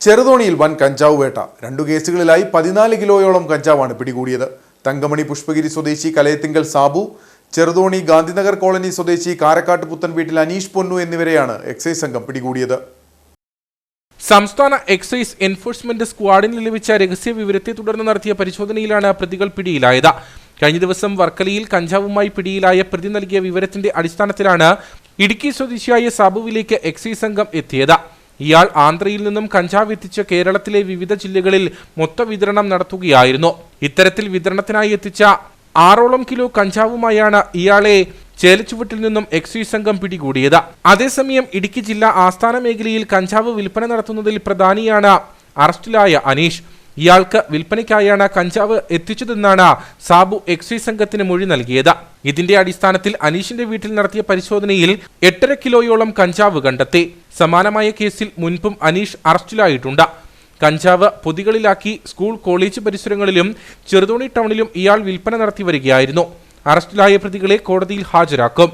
ചെറുതോണിയിൽ വൻ കഞ്ചാവ് വേട്ട. രണ്ടു കേസുകളിലായി പതിനാല് കിലോയോളം കഞ്ചാവാണ് പിടികൂടിയത്. തങ്കമണി പുഷ്പഗിരി സ്വദേശി കലയത്തിങ്കൽ സാബു ചെറുതോണി ഗാന്ധിനഗർ കോളനി സ്വദേശി കാരക്കാട്ട് പുത്തൻ വീട്ടിൽ അനീഷ് പൊന്നു എന്നിവരെയാണ് എക്സൈസ് സംഘം പിടികൂടിയത്. സംസ്ഥാന എക്സൈസ് എൻഫോഴ്സ്മെന്റ് സ്ക്വാഡിന് ലഭിച്ച രഹസ്യ വിവരത്തെ തുടർന്ന് നടത്തിയ പരിശോധനയിലാണ് പ്രതികൾ പിടിയിലായത്. കഴിഞ്ഞ ദിവസം വർക്കലയിൽ കഞ്ചാവുമായി പിടിയിലായ പ്രതി നൽകിയ വിവരത്തിന്റെ അടിസ്ഥാനത്തിലാണ് ഇടുക്കി സ്വദേശിയായ സാബുവിലേക്ക് എക്സൈസ് സംഘം എത്തിയത്. ഇയാൾ ആന്ധ്രയിൽ നിന്നും കഞ്ചാവ് എത്തിച്ച് കേരളത്തിലെ വിവിധ ജില്ലകളിൽ മൊത്ത വിതരണം നടത്തുകയായിരുന്നു. ഇത്തരത്തിൽ വിതരണത്തിനായി എത്തിച്ച ആറോളം കിലോ കഞ്ചാവുമായാണ് ഇയാളെ ചേലച്ചുവട്ടിൽ നിന്നും എക്സൈസ് സംഘം പിടികൂടിയത്. അതേസമയം ഇടുക്കി ജില്ലാ ആസ്ഥാന മേഖലയിൽ കഞ്ചാവ് വിൽപ്പന നടത്തുന്നതിൽ പ്രധാനിയാണ് അറസ്റ്റിലായ അനീഷ്. ഇയാൾക്ക് വിൽപ്പനയ്ക്കായാണ് കഞ്ചാവ് എത്തിച്ചതെന്നാണ് സാബു എക്സൈസ് സംഘത്തിന് മൊഴി നൽകിയത്. ഇതിന്റെ അടിസ്ഥാനത്തിൽ അനീഷിന്റെ വീട്ടിൽ നടത്തിയ പരിശോധനയിൽ എട്ടര കിലോയോളം കഞ്ചാവ് കണ്ടെത്തി. സമാനമായ കേസിൽ മുൻപും അനീഷ് അറസ്റ്റിലായിട്ടുണ്ട്. കഞ്ചാവ് പൊതികളിലാക്കി സ്കൂൾ കോളേജ് പരിസരങ്ങളിലും ചെറുതോണി ടൗണിലും ഇയാൾ വിൽപ്പന നടത്തി വരികയായിരുന്നു. അറസ്റ്റിലായ പ്രതികളെ കോടതിയിൽ ഹാജരാക്കും.